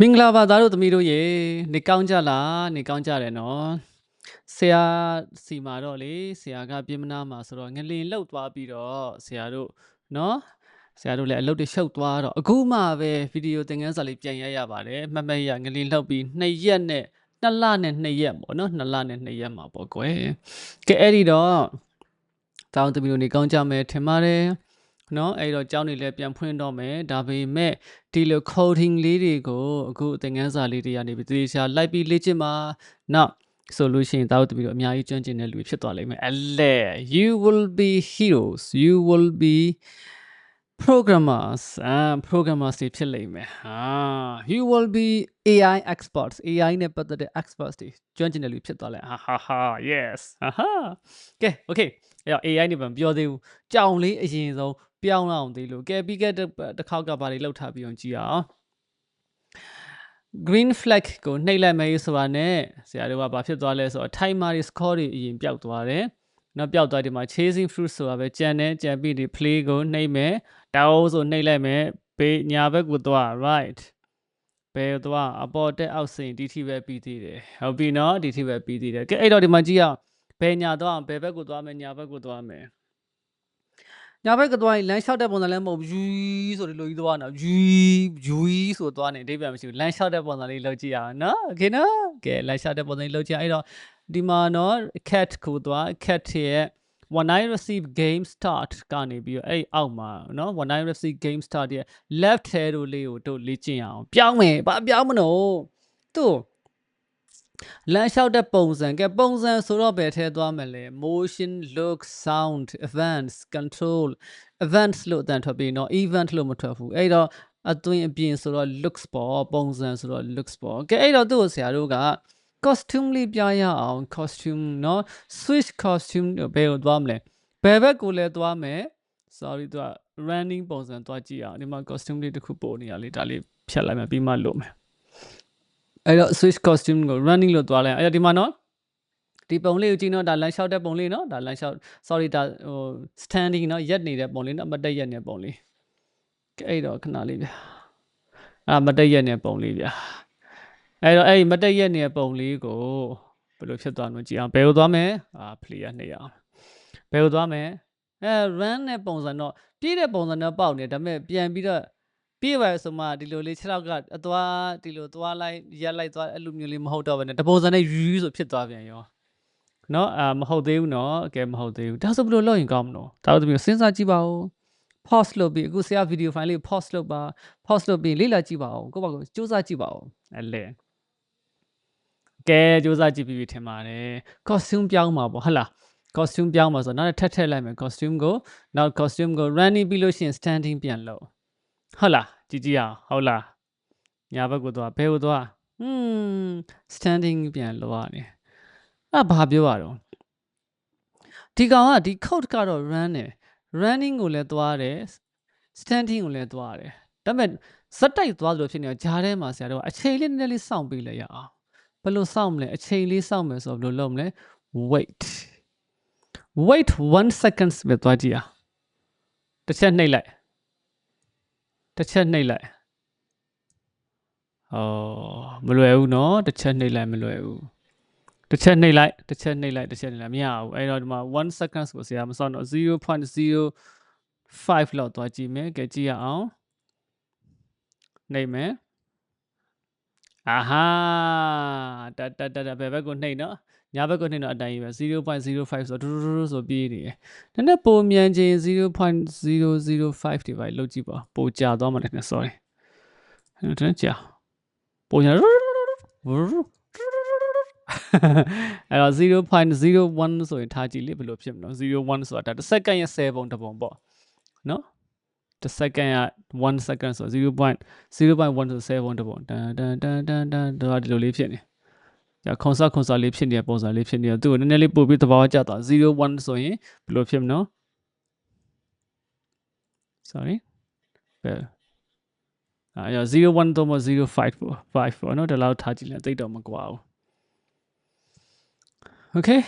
မင်္ဂလာပါသားတို့သမီးတို့ရေနေကောင်းကြလားနေကောင်းကြတယ်နော်ဆရာစီမာတော့လေဆရာကပြင်မနာမှာဆိုတော့ငလင်လှုပ်သွားပြီးတော့ဆရာတို့နော်ဆရာတို့လည်းအလုပ်တွေရှုပ်သွားတော့အခုမှပဲဗီဒီယိုသင်ခန်းစာလေးပြန်ရရပါတယ်မှတ်မှတ်ရငလင်လှုပ်ပြီး2ရက်နဲ့2လနဲ့2ရက်ပေါ့နော်2လနဲ့2ရက်မှာပေါ့ကွယ်ကဲအဲ့ဒီတော့တောင်းသမီးတို့နေကောင်းကြမယ်ထင်ပါတယ် နော်အဲ့တော့ကျောင်းတွေလည်းပြန်ဖွင့်တော့မယ်ဒါပေမဲ့ဒီလို coding လေးတွေကိုအခုသင်ခန်းစာလေးတွေကနေပြီးသေချာလိုက်ပြီးလေ့ကျင့်ပါနောက်ဆိုလို့ရှိရင်တောက်တပြီးတော့အများကြီးကျွမ်းကျင်တဲ့လူတွေဖြစ်သွားလိမ့်မယ်အလဲ you will be heroes you will be programmers အာ programmers တွေဖြစ်လိမ့်မယ်ဟာ you will be AI experts AI နဲ့ပတ်သက်တဲ့ experts တွေကျွမ်းကျင်တဲ့လူဖြစ်သွားလဲဟာဟာဟာ yes ဟာဟာကဲ okay အဲ့တော့ AI နဲ့ပြန်ပြောသေးဘူးကြောင်လေးအရင်ဆုံး ပြောင်းလာအောင်သေးလို့ကဲပြီးခဲ့တဲ့တစ်ခေါက်ကဘာတွေလောက်ထားပြီးအောင်ကြည့်အောင် green flag ကိုနှိပ်လိုက်မယ်ဆိုတာနဲ့ဆရာတို့ကဘာဖြစ်သွားလဲဆိုတော့ timer score တွေအရင်ပျောက်သွားတယ်နောက်ပျောက်သွားဒီမှာ chasing fruit ဆိုတာပဲကြံတယ်ကြံပြီးဒီ play ကိုနှိပ်မယ်တောင်းဆိုနှိပ်လိုက်မယ်ဘေးညာဘက်ကိုသွား right ဘယ်သွားအပေါ်တက်အောက်စိန်ဒီထိပဲပြီးသေးတယ်ဟုတ်ပြီနော်ဒီထိပဲပြီးသေးတယ်ကဲအဲ့တော့ဒီမှာကြည့်အောင်ဘယ်ညာသွားအောင်ဘယ်ဘက်ကိုသွားမယ်ညာဘက်ကိုသွားမယ် ညာဘက်ကသွားရင်လမ်းလျှောက်တဲ့ပုံစံလည်းမဟုတ်ဘူးယူဆိုဒီလိုကြီးသွားနေတာယူယူဆိုသွားနေအဓိပ္ပာယ်မရှိဘူးလမ်းလျှောက်တဲ့ပုံစံလေးလောက်ကြည့်ရအောင်နော်โอเคနော်ကဲလမ်းလျှောက်တဲ့ပုံစံလေးလောက်ကြည့်အဲ့တော့ဒီမှာနော် cat ကိုသွား cat ရဲ့ when i receive game start ကနေပြီးတော့အဲ့အောက်မှာเนาะ when i receive game start ရဲ့ left arrow လေးကိုတို့လေ့ကျင့်အောင်ပြောင်းမယ်ဘာပြောင်းမလို့သူ့ လမ်းလျှောက်တဲ့ပုံစံကဲပုံစံဆိုတော့ဘယ်ထဲသွားမလဲ motion look sound events control events လို့အတန်ထွက်ပြီးเนาะ event လို့မထွက်ဘူးအဲ့တော့အသွင်အပြင်ဆိုတော့ looks ပေါ့ပုံစံဆိုတော့ looks ပေါ့ကဲအဲ့တော့သူ့ကိုဆရာတို့က costume လေးပြရအောင် costume เนาะ switch costume ဘယ်ကိုသွားမလဲဘယ်ဘက်ကိုလဲသွားမယ် sorry သူက running ပုံစံသွားကြည့်အောင်ဒီမှာ costume လေးတစ်ခုပို့နေရလေဒါလေးဖြတ်လိုက်မယ်ပြီးမှလို့မယ် အဲ့တော့ switch costume ကို running လို့သွားလိုက်အဲ့တော့ဒီမှာနော်ဒီပုံလေးကိုကြည့်နော်ဒါလမ်းလျှောက်တဲ့ပုံလေးနော်ဒါလမ်းလျှောက် sorry ဒါဟို standing နော်ရက်နေတဲ့ပုံလေးနော်မတက်ရက်နေတဲ့ပုံလေးအဲ့တော့ခဏလေးဗျာအာမတက်ရက်နေတဲ့ပုံလေးဗျာအဲ့တော့အဲ့ဒီမတက်ရက်နေတဲ့ပုံလေးကိုဘယ်လိုဖြစ်သွားမလဲကြည့်အောင်ဘယ်လိုသွားမလဲအာ player နေရအောင်ဘယ်လိုသွားမလဲအဲ run တဲ့ပုံစံတော့ပြည့်တဲ့ပုံစံတော့ပေါက်နေဒါပေမဲ့ပြန်ပြီးတော့ ပြေးပါဆိုမှဒီလိုလေး6လောက်ကအသွားဒီလိုသွားလိုက်ရက်လိုက်သွားအဲ့လိုမျိုးလေးမဟုတ်တော့ဘဲနဲ့တပုံစံနဲ့ယူယူဆိုဖြစ်သွားပြန်ရောနော်အာမဟုတ်သေးဘူးနော်အကဲမဟုတ်သေးဘူးဒါဆိုဘယ်လိုလုပ်ရင်ကောင်းမလို့ဒါတို့မျိုးစဉ်းစားကြည့်ပါဦး pause လုပ်ပြီးအခုဆရာဗီဒီယိုဖိုင်လေး pause လုပ်ပါ pause လုပ်ပြီးလေ့လာကြည့်ပါဦးကိုယ့်ဘာကိုစူးစမ်းကြည့်ပါဦးအဲ့လေကဲစူးစမ်းကြည့်ပြီးပြီထင်ပါတယ် costume ပြောင်းမှာပေါ့ဟုတ်လား costume ပြောင်းမှာဆိုတော့နောက်ထပ်ထည့်လိုက်မယ် costume ကိုနောက် costume ကို running ပြီးလို့ရှိရင် standing ပြန်လုပ် ဟုတ်လားကြည့်ကြည့်အောင်ဟုတ်လားညာဘက်ကိုသွားဘယ်ကိုသွား hmm standing ပြန်လုပ်ရနေအဲ့ဘာပြောရတော့ဒီကောင်ကဒီ code ကတော့ run တယ် running ကိုလည်းသွားတယ် standing ကိုလည်းသွားတယ်ဒါပေမဲ့ဇက်တိုက်သွားလို့ဖြစ်နေတော့ဂျားထဲမှာဆရာတို့အချိန်လေးနည်းနည်းလေးစောင့်ပေးလိုက်ရအောင်ဘယ်လိုစောင့်မလဲအချိန်လေးစောင့်မယ်ဆိုတော့ဘယ်လိုလုပ်မလဲ wait wait 1 seconds ပဲသွားကြည့်အောင်တစ်ချက်နှိပ်လိုက် တစ်ချက်နှိပ်လိုက်အော်မလွယ်ဘူးเนาะတစ်ချက်နှိပ်လိုက်မလွယ်ဘူးတစ်ချက်နှိပ်လိုက်တစ်ချက်နှိပ်လိုက်တစ်ချက်နှိပ်လိုက်မရဘူးအဲ့တော့ဒီမှာ1 seconds ကိုဆရာမစောင့်တော့0.05လောက်သွားကြည့်မယ်ကြည့်ကြည့်ရအောင်နှိပ်မယ်အာဟာတတတတဘယ်ဘက်ကိုနှိပ်နော် ညာဘက်ကိုနှိပ်တော့အတိုင်းပဲ0.05ဆိုတော့ဒူဒူဒူဆိုပြေးနေတယ်နည်းနည်းပုံမြန်ချင်း0.005ဒီပိုင်းလောက်ကြည့်ပါပိုကြာသွားမှလည်း sorry အဲ့ဒါကြာပုံညာအဲ့တော့0.01ဆိုရင်ထားကြည့်လေဘယ်လိုဖြစ်မလဲ01ဆိုတာဒါတစ်စက္ကန့်ရဲ့10ပုံတစ်ပုံပေါ့နော်တစ်စက္ကန့်က1 second ဆို0.0.1ဆို7ပုံတစ်ပုံတန်တန်တန်တန်တန်ဒါဒီလိုလေးဖြစ်နေကြာ ခွန်ဆခွန်ဆလေးဖြစ်နေတဲ့ပုံစံလေးဖြစ်နေတော့သူ့ကိုနည်းနည်းလေးပို့ပြီးသဘောကျသွား01ဆိုရင်ဘယ်လိုဖြစ်မနော် sorry ဘယ်အာ01တော့မ05ပေါ့5ပေါ့နော်ဒီလောက်ထားကြည့်လိုက်တိတ်တော့မကွာဘူး okay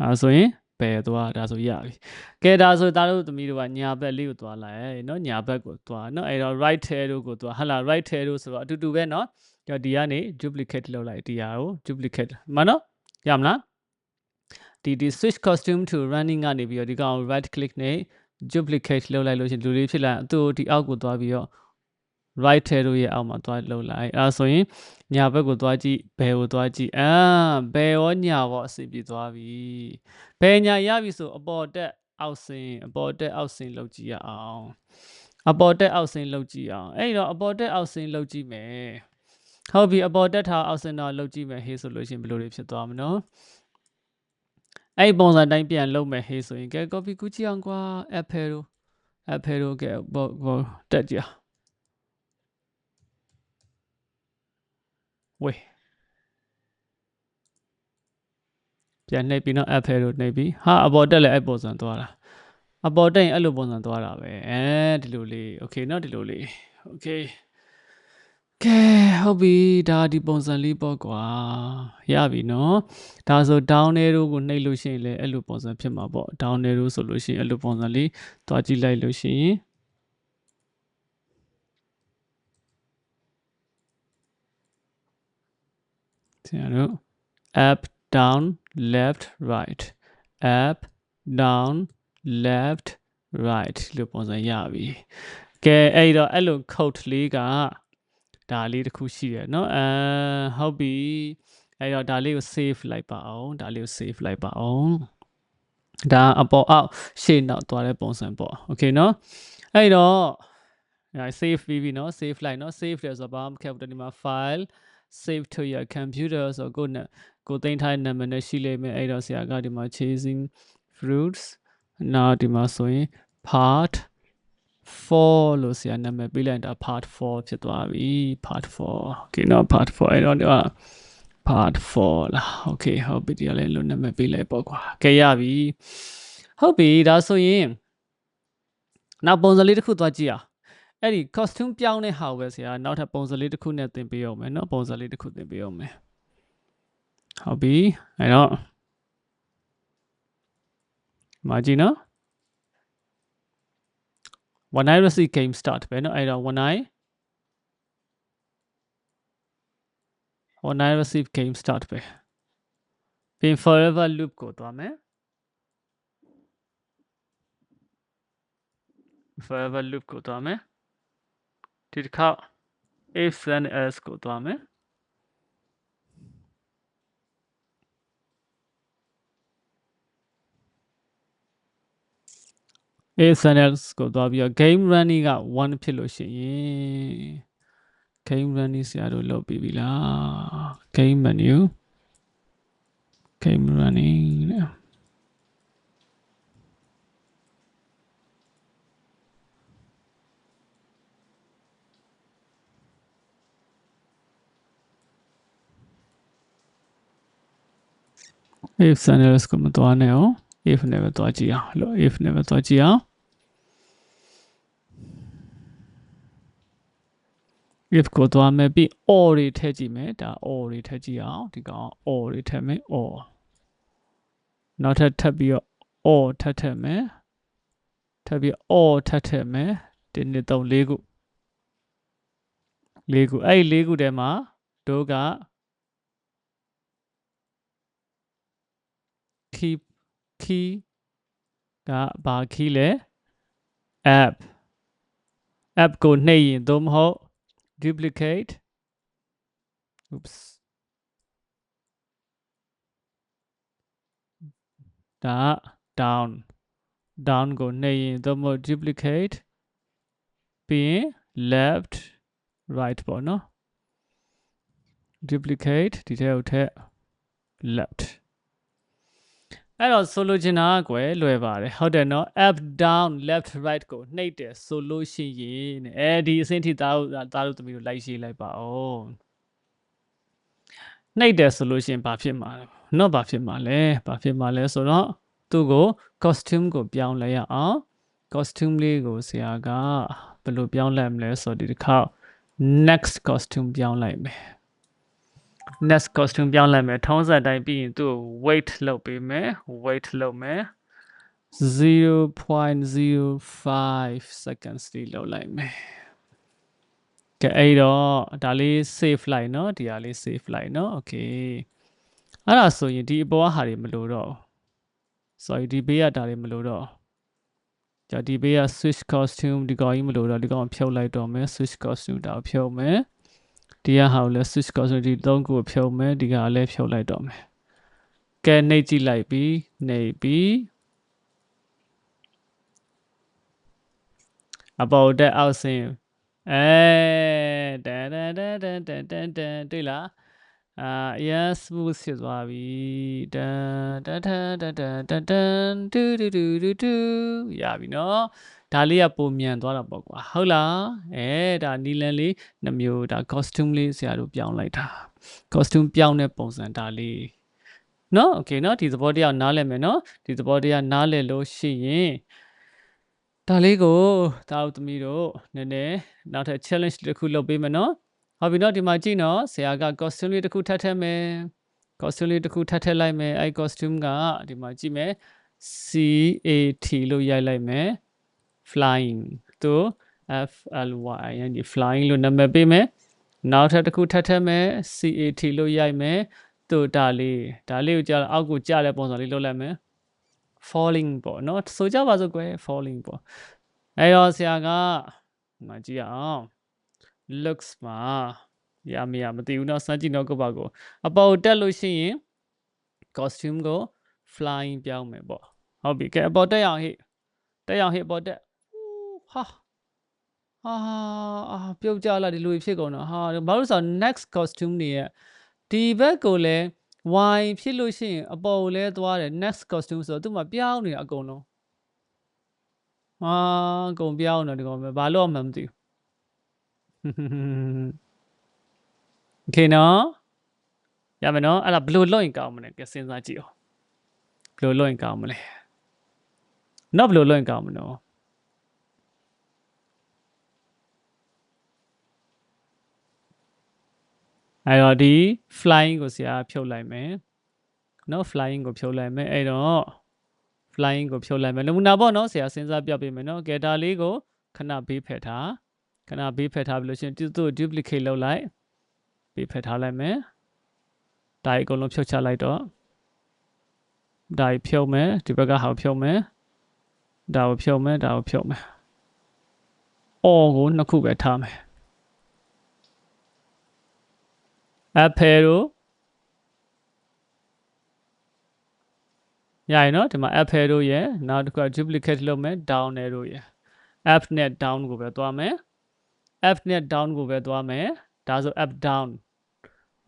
အဲဆိုရင် ဘယ်သွားဒါဆိုရပြီကဲဒါဆိုသားတို့သမီးတို့ကညာဘက်လေးကိုသွားလိုက်เนาะညာဘက်ကိုသွားเนาะအဲ့တော့ right arrow ကိုသွားဟလာ right arrow ဆိုတော့အတူတူပဲเนาะ ကြောဒီကနေ duplicate လုပ်လိုက်ဒီဟာကို duplicate မှန်နော်ရမလားဒီဒီ switch costume to running ကနေပြီးတော့ဒီကောင် right click နဲ့ duplicate လုပ်လိုက်လို့ရှိရင်လူလေးဖြစ်လာသူ့ဒီအောက်ကိုသွားပြီးတော့ right arrow ရဲ့အောက်မှာသွားလှုပ်လိုက်အဲဒါဆိုရင်ညာဘက်ကိုသွားကြည့်ဘယ်ကိုသွားကြည့်အာဘယ်ရောညာရောအစီပြေသွားပြီဘယ်ညာရပြီဆိုအပေါ်တက်အောက်ဆင်းအပေါ်တက်အောက်ဆင်းလှုပ်ကြည့်ရအောင်အပေါ်တက်အောက်ဆင်းလှုပ်ကြည့်အောင်အဲ့တော့အပေါ်တက်အောက်ဆင်းလှုပ်ကြည့်မယ် ဟုတ်ပြီအပေါ်တက်ထားအောက်ဆင်းတော့လှုပ်ကြည့်မယ်ဟေးဆိုလို့ရှိရင်ဘယ်လိုတွေဖြစ်သွားမလို့အဲ့ပုံစံတိုင်းပြန်လုပ်မယ်ဟေးဆိုရင်ကဲ copy ကူးကြည့်အောင်ကွာ apple apple ကဲဘောဘောတက်ကြည့်ဝေးပြန်နှိပ်ပြီးတော့ app ဖဲလို့နှိပ်ပြီးဟာအပေါ်တက်လဲအဲ့ပုံစံသွားတာအပေါ်တက်ရင်အဲ့လိုပုံစံသွားတာပဲအဲဒီလိုလေး okay เนาะဒီလိုလေး okay ကဲဟုတ်ပြီဒါဒီပုံစံလေးပေါ့ကွာရပြီနော်ဒါဆို down arrow ကိုနှိပ်လို့ရှိရင်လည်းအဲ့လိုပုံစံဖြစ်မှာပေါ့ down arrow ဆိုလို့ရှိရင်အဲ့လိုပုံစံလေးတွားကြည့်လိုက်လို့ရှိရင်ဆရာတို့ up down left right up down left right လို့ပုံစံရပြီကဲအဲ့တော့အဲ့လို code လေးက ဒါလေးတစ်ခုရှိတယ်เนาะအဲဟုတ်ပြီအဲ့တော့ဒါလေးကို save လိုက်ပါအောင်ဒါလေးကို save လိုက်ပါအောင်ဒါအပေါ်အောက်ရှေ့နောက်သွားတဲ့ပုံစံပေါ့ okay เนาะအဲ့တော့ save ပြီးပြီเนาะ save လိုက်เนาะ save တယ်ဆိုတော့ဘာမှမခက်ဘူးဒီမှာ file save to your computer ဆိုကိုနဲ့ကိုသိမ်းထားတဲ့နာမည်နဲ့ရှိလိမ့်မယ်အဲ့တော့ဆရာကဒီမှာ chasing fruits နောက်ဒီမှာဆိုရင် part 4လို့ဆရာနာမည်ပေးလိုက်တာ part 4ဖြစ်သွားပြီ part 4 okay နော် part 4အဲ့တော့ဒီက part 4လား okay ဟုတ်ပြီဒီကလည်းလို့နာမည်ပေးလိုက်ပေါ့ကွာကဲရပြီဟုတ်ပြီဒါဆိုရင်နောက်ပုံစံလေးတစ်ခုသွားကြည့်အောင်အဲ့ဒီ costume ပြောင်းတဲ့ဟာကိုပဲဆရာနောက်ထပ်ပုံစံလေးတစ်ခုနဲ့သင်ပေးအောင်မယ်နော်ပုံစံလေးတစ်ခုသင်ပေးအောင်မယ်ဟုတ်ပြီအဲ့တော့မာကြည့်နော် when I receive game start when I when I when I receive game start पे forever loop को to me. forever loop को to me. तिरखा if then else को तो हमें ယ် if then else ကိုသွားပြီးတော့ game running က1ဖြစ်လို့ရှိရင် game running ဆရာတို့လုပ်ပြီးပြီလား game menu game running နဲ့ if scenarios ကိုမသွားနဲ့အောင် if နဲ့ပဲသွားကြည့်အောင်လို့ if နဲ့ပဲသွားကြည့်အောင် if ကိုသွားမယ်ပြီး or တွေထည့်ကြည့်မယ်ဒါ or တွေထည့်ကြည့်အောင်ဒီကောင် or တွေထည့်မယ် or နောက်ထပ်ထပ်ပြီးတော့ or ထပ်ထည့်မယ်ထပ်ပြီး or ထပ်ထည့်မယ်ဒီနှစ်သုံးလေးခုလေးခုအဲ့ဒီလေးခုထဲမှာတို့က key key ကဘာ key လဲ app app ကိုနှိပ်ရင်သို့မဟုတ် duplicate oops ဒါ down down ကိုနှိပ်ရင်သို့မဟုတ် duplicate ပြီးရင် left right ပေါ့နော် duplicate ဒီထဲကိုထည့် left အဲ့တော့ဆိုလိုချင်တာကကွယ်လွယ်ပါတယ်ဟုတ်တယ်နော် up down left right ကိုနှိပ်တယ်ဆိုလို့ရှိရင်အဲဒီအဆင့်ထိသားတို့သားတို့သမီးတို့လိုက်ရှိလိုက်ပါအောင်နှိပ်တယ်ဆိုလို့ရှိရင်ဘာဖြစ်မှာလဲနော်ဘာဖြစ်မှာလဲဘာဖြစ်မှာလဲဆိုတော့သူ့ကို costume ကိုပြောင်းလဲရအောင် costume လေးကိုဆရာကဘယ်လိုပြောင်းလဲမလဲဆိုတော့ဒီတစ်ခါ next costume ပြောင်းလိုက်မယ် next costume ပြောင်းလိုက်မယ်ထုံးစံတိုင်းပြီးရင်သူ့ကို weight လုပ်ပေးမယ် weight လုပ်မယ်0.05 seconds တိလုပ်လိုက်မယ်ကဲအဲ့တော့ဒါလေး save လိုက်เนาะဒီဟာလေး save လိုက်เนาะ okay အဲ့ဒါဆိုရင်ဒီအပေါ်ကဟာတွေမလိုတော့ဘူး sorry ဒီဘေးကဒါတွေမလိုတော့ဘူးじゃဒီဘေးက switch costume ဒီကောင်ကြီးမလိုတော့ဒီကောင်ဖြုတ်လိုက်တော့မယ် switch costume ဒါကိုဖြုတ်မယ် ဒီကဟာကိုလည်း switch costume ဒီသုံးခုကိုဖြုတ်မယ်ဒီကလည်းဖြုတ်လိုက်တော့မယ်ကဲနှိပ်ကြည့်လိုက်ပြီနှိပ်ပြီအပေါ်တက်အောက်ဆင်းအဲတန်တန်တန်တန်တန်တန်တန်တွေ့လားအာအရင် smooth ဖြစ်သွားပြီတန်တန်တန်တန်တန်တန်တန်တူတူတူတူတူရပြီနော် ဒါလေးကပုံမြန်သွားတာပေါ့ကွာဟုတ်လားအဲဒါနီလန်လေးနှမျိုးဒါ costume လေးဆရာတို့ပြောင်းလိုက်တာ costume ပြောင်းတဲ့ပုံစံဒါလေးနော် okay နော်ဒီသဘောတရားနားလည်မယ်နော်ဒီသဘောတရားနားလည်လို့ရှိရင်ဒါလေးကိုတာဦးသမီးတို့နည်းနည်းနောက်ထပ် challenge တစ်ခုလုပ်ပေးမယ်နော်ဟုတ်ပြီနော်ဒီမှာကြည့်နော်ဆရာက costume လေးတစ်ခုထပ်ထည့်မယ် costume လေးတစ်ခုထပ်ထည့်လိုက်မယ်အဲ costume ကဒီမှာကြည့်မယ် CAT လို့ရိုက်လိုက်မယ် flying သူ F L Y N D flying လို့နာမည်ပေးမယ်နောက်ထပ်တစ်ခုထပ်ထည့်မယ် CAT လို့ရိုက်မယ်သူဒါလေးဒါလေးကိုကြာအောက်ကိုကြာတဲ့ပုံစံလေးလုပ်လိုက်မယ် falling ပေါ့เนาะဆိုကြပါစို့ကွယ် falling ပေါ့အဲတော့ဆရာကမကြည့်အောင် looks မှာရမရမသိဘူးเนาะစမ်းကြည့်တော့ကိုပါကိုအပေါ်တက်လို့ရှိရင် costume ကို flying ပြောင်းမယ်ပေါ့ဟုတ်ပြီကဲအပေါ်တက်ရအောင်ဟိတက်ရအောင်ဟိအပေါ်တက် ဟာဟာအာပြုတ်ကြလာဒီလိုဖြစ်ကုန်တော့ဟာဘာလို့ဆိုတော့ next costume တွေရဲ့ဒီဘက်ကိုလည်း Y ဖြစ်လို့ရှိရင်အပေါ်ကိုလဲသွားတယ် next costume ဆိုတော့သူ့မှာပြောင်းနေတာအကုန်လုံးဟာအကုန်ပြောင်းနေတယ်ဒီကောင်ပဲဘာလို့မှမသိဘူး Okay နော်ရမယ်နော်အဲ့ဒါဘယ်လိုလုပ်ရင်ကောင်းမလဲကဲစဉ်းစားကြည့်အောင်ဘယ်လိုလုပ်ရင်ကောင်းမလဲနော်ဘယ်လိုလုပ်ရင်ကောင်းမလဲ အဲ့တော့ဒီ flying ကိုဆရာဖြုတ်လိုက်မယ်နော် flying ကိုဖြုတ်လိုက်မယ်အဲ့တော့ flying ကိုဖြုတ်လိုက်မယ်နမူနာပေါ့နော်ဆရာစဉ်းစားပြပေးမယ်နော်ကဲဒါလေးကိုခဏဘေးဖယ်ထားခဏဘေးဖယ်ထားပြီးလို့ရှိရင်သူ့ duplicate လုပ်လိုက်ဘေးဖယ်ထားလိုက်မယ်ဒါအကုန်လုံးဖြုတ်ချလိုက်တော့ဒါဖြုတ်မယ်ဒီဘက်ကဟာဖြုတ်မယ်ဒါကိုဖြုတ်မယ်ဒါကိုဖြုတ်မယ်အော်ကိုနှစ်ခုပဲထားမယ် apple တို့ရရင်နော်ဒီမှာ apple တို့ရဲ့နောက်တစ်ခုက duplicate လုပ်မယ် down နဲ့တို့ရဲ့ app နဲ့ down ကိုပဲသွားမယ် app နဲ့ down ကိုပဲသွားမယ်ဒါဆို app down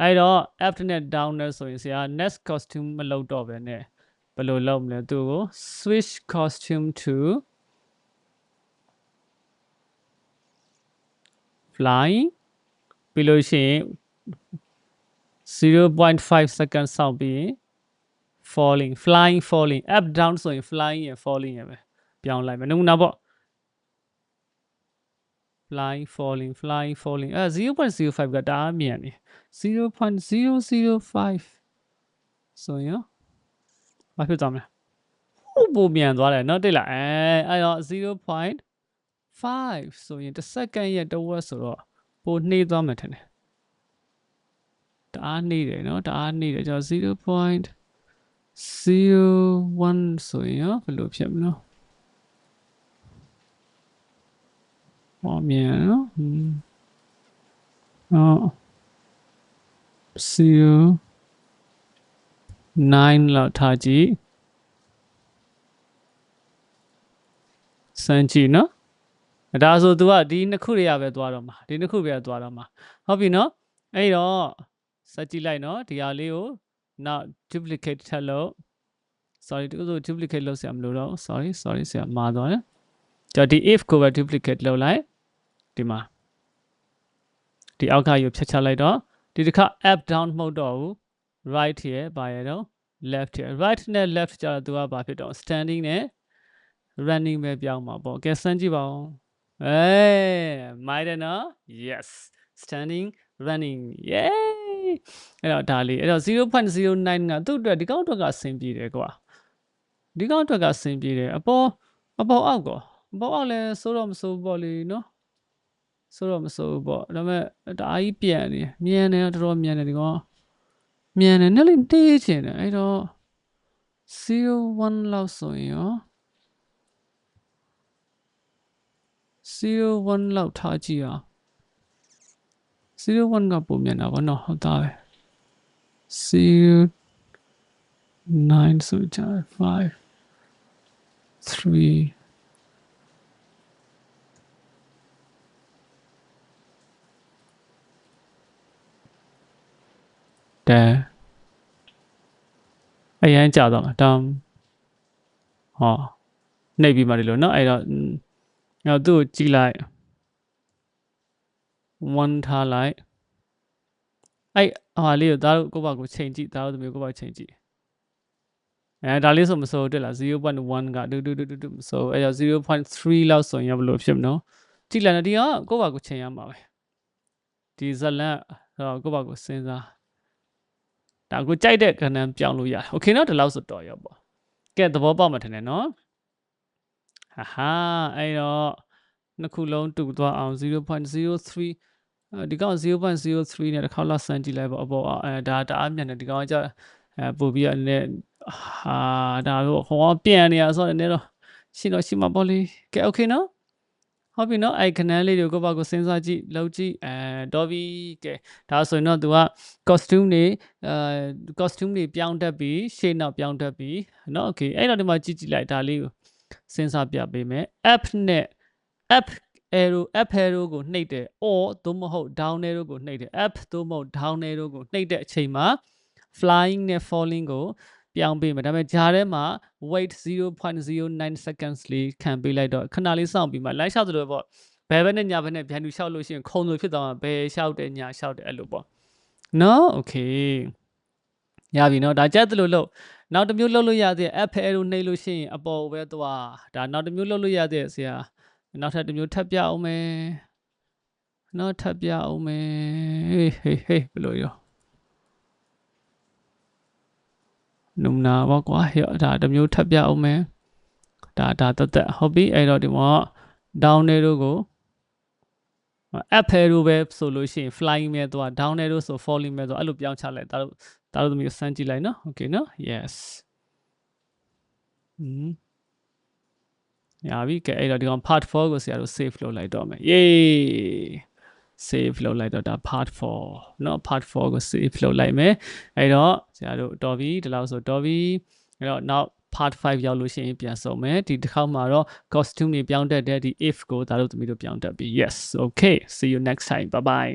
အဲ့တော့ app နဲ့ down နဲ့ဆိုရင်ဆရာ next costume မလုပ်တော့ပဲနဲ့ဘယ်လိုလုပ်မလဲသူကို switch costume to flying ပြီးလို့ရှိရင် 0.5 second စောင့်ပြီးရင် falling flying falling up down ဆိုရင် flying ရယ် falling ရယ်ပဲပြောင်းလိုက်မယ်နမူနာပေါ့ flying falling flying falling အဲ0.05ကတအားမြန်နေ0.005ဆိုရင်ဘာဖြစ်သွားမလဲဟုတ်ပုံမြန်သွားတယ်เนาะတိတ်လားအဲအဲ့တော့0.5ဆိုရင်တစ်စက္ကန့်ရဲ့တစ်ဝက်ဆိုတော့ပိုနှေးသွားမှာထင်တယ် တအားနှေးတယ်เนาะတအားနှေးတယ်ကျွန်တော်0.01ဆိုရင်ရောဘယ်လိုဖြစ်မလဲဟောမြန်နော်အော်0 9လောက်ထားကြည့်စမ်းကြည့်နော်ဒါဆို तू ကဒီနှစ်ခုတွေကပဲသွားတော့မှာဒီနှစ်ခုပဲသွားတော့မှာဟုတ်ပြီနော်အဲ့တော့ စက်ကြည့်လိုက်နော်ဒီဟာလေးကိုနောက် duplicate ထပ်လို့ sorry ဒီလို duplicate လုပ်စရာမလိုတော့ sorry sorry ဆရာမှားသွားတယ်ကျွန်တော်ဒီ if ကိုပဲ duplicate လုပ်လိုက်ဒီမှာဒီအောက်ကယူဖြတ်ချလိုက်တော့ဒီတစ်ခါ up down မဟုတ်တော့ဘူး right ရယ်ပါရတော့ left ရယ် right နဲ့ left ကျတော့သူကဘာဖြစ်တော့ standing နဲ့ running ပဲပြောင်းမှာပေါ့ကဲစမ်းကြည့်ပါဦးအေးမိုက်တယ်နော် yes standing running yay အဲ့တော့ဒါလေးအဲ့တော့0.09ကသူ့အတွက်ဒီကောက်အတွက်ကဆင်ပြေတယ်ကွာဒီကောက်အတွက်ကဆင်ပြေတယ်အပေါ်အပေါ်အောက်ကောအပေါ်အောက်လဲစိုးတော့မစိုးဘူးပေါ့လေနော်စိုးတော့မစိုးဘူးပေါ့ဒါပေမဲ့ဒါအားကြီးပြန်နေမြန်နေတော့တော်တော်မြန်နေဒီကောင်မြန်နေနဲ့လေးတေးချင်တယ်အဲ့တော့01လောက်ဆိုရင်ရော01လောက်ထားကြည့်အောင် 01ကပုံမြန်တာဗောနော်ဟုတ်သားပဲ09ဆိုကြ5 3 10အရင်ကြာတော့မှာတမ်ဟောနှိပ်ပြီးမှဒီလိုเนาะအဲ့တော့အဲ့တော့သူ့ကိုကြည့်လိုက် 1ထားလိုက်အဲ့ဟာလေးကိုဒါတို့ကိုယ့်ဘာကိုချိန်ကြည့်ဒါတို့သမီးကိုယ့်ဘာချိန်ကြည့်အဲဒါလေးဆိုမစိုးတက်လား0.1ကတူတူတူတူတူမစိုးအဲ့တော့0.3လောက်ဆိုရင်ဘယ်လိုဖြစ်မလို့ကြည့်လိုက်တော့ဒီကကိုယ့်ဘာကိုချိန်ရမှာပဲဒီဇလန်တော့ကိုယ့်ဘာကိုစဉ်းစားဒါကိုကြိုက်တဲ့ကဏ္ဍပြောင်းလို့ရတယ်โอเคเนาะဒီလောက်ဆိုတော်ရောပေါ့ကဲသဘောပေါက်မှထင်တယ်เนาะဟာဟာအဲ့တော့ နှစ်ခုလုံးတူသွားအောင်0.03ဒီကောင်0.03နဲ့တစ်ခါလောက်စမ်းကြည့်လိုက်ပေါ့အပေါ်အဲဒါတအားမြန်တယ်ဒီကောင်ကကြအဲပို့ပြီးတော့နည်းဟာဒါတော့ဟောပြန်နေရဆိုတော့နည်းတော့ရှိတော့ရှိမှာပေါ့လေကဲโอเคနော်ဟုတ်ပြီနော်အဲ့ခဏလေးတွေကိုယ့်ဘာကိုစဉ်းစားကြည့်လုပ်ကြည့်အဲတော့ပြီကဲဒါဆိုရင်တော့ तू က costume တွေအဲ costume တွေပြောင်းတတ်ပြီးရှေ့နောက်ပြောင်းတတ်ပြီးเนาะโอเคအဲ့တော့ဒီမှာကြည့်ကြည့်လိုက်ဒါလေးကိုစဉ်းစားပြပေးမယ် app နဲ့ app arrow app arrow ကိုနှိပ်တယ် or သို့မဟုတ် down arrow ကိုနှိပ်တယ် app သို့မဟုတ် down arrow ကိုနှိပ်တဲ့အချိန်မှာ flying နဲ့ falling ကိုပြောင်းပေးမယ်ဒါပေမဲ့ဂျားထဲမှာ wait 0.09 seconds လေးခံပေးလိုက်တော့ခဏလေးစောင့်ပြီးမှ live shot ဆိုတော့ပေါ့ဘယ်ဘက်နဲ့ညာဘက်နဲ့ပြန်သူလျှောက်လို့ရှိရင်ခုံလိုဖြစ်သွားမှာဘယ်လျှောက်တယ်ညာလျှောက်တယ်အဲ့လိုပေါ့နော် okay ရပြီနော်ဒါကြက်သလိုလို့နောက်တစ်မျိုးလုပ်လို့ရသေး app arrow နှိပ်လို့ရှိရင်အပေါ်ပဲသွားဒါနောက်တစ်မျိုးလုပ်လို့ရသေးဆရာ နောက်ထပ်တစ်မျိုးထပ်ပြအောင်မယ်နောက်ထပ်ပြအောင်မယ်ဟေးဟေးဟေးဘယ်လိုရောနုံနာပေါ့ကွာဟေ့ဒါတစ်မျိုးထပ်ပြအောင်မယ်ဒါဒါတသက်ဟုတ်ပြီအဲ့တော့ဒီမှာ down arrow ကို up arrow ပဲဆိုလို့ရှိရင် flying ပဲသွား down arrow ဆို falling ပဲသွားအဲ့လိုပြောင်းချလိုက်ဒါတို့ဒါတို့သမီးကိုစမ်းကြည့်လိုက်နော် okay နော် yes อืม ရပြီကဲအဲ့တော့ဒီကောင် part 4ကိုဆရာတို့ save လုပ်လိုက်တော့မယ် yay save လုပ်လိုက်တော့ဒါ part 4เนาะ part 4ကို save လုပ်လိုက်မယ်အဲ့တော့ဆရာတို့တော်ပြီဒီလောက်ဆိုတော်ပြီအဲ့တော့နောက် part 5ရောက်လို့ရှိရင်ပြန်ဆုံးမယ်ဒီတစ်ခေါက်မှာတော့ costume တွေပြောင်းတတ်တဲ့ဒီ if ကိုဒါတို့သမီးတို့ပြောင်းတတ်ပြီ yes okay see you next time bye bye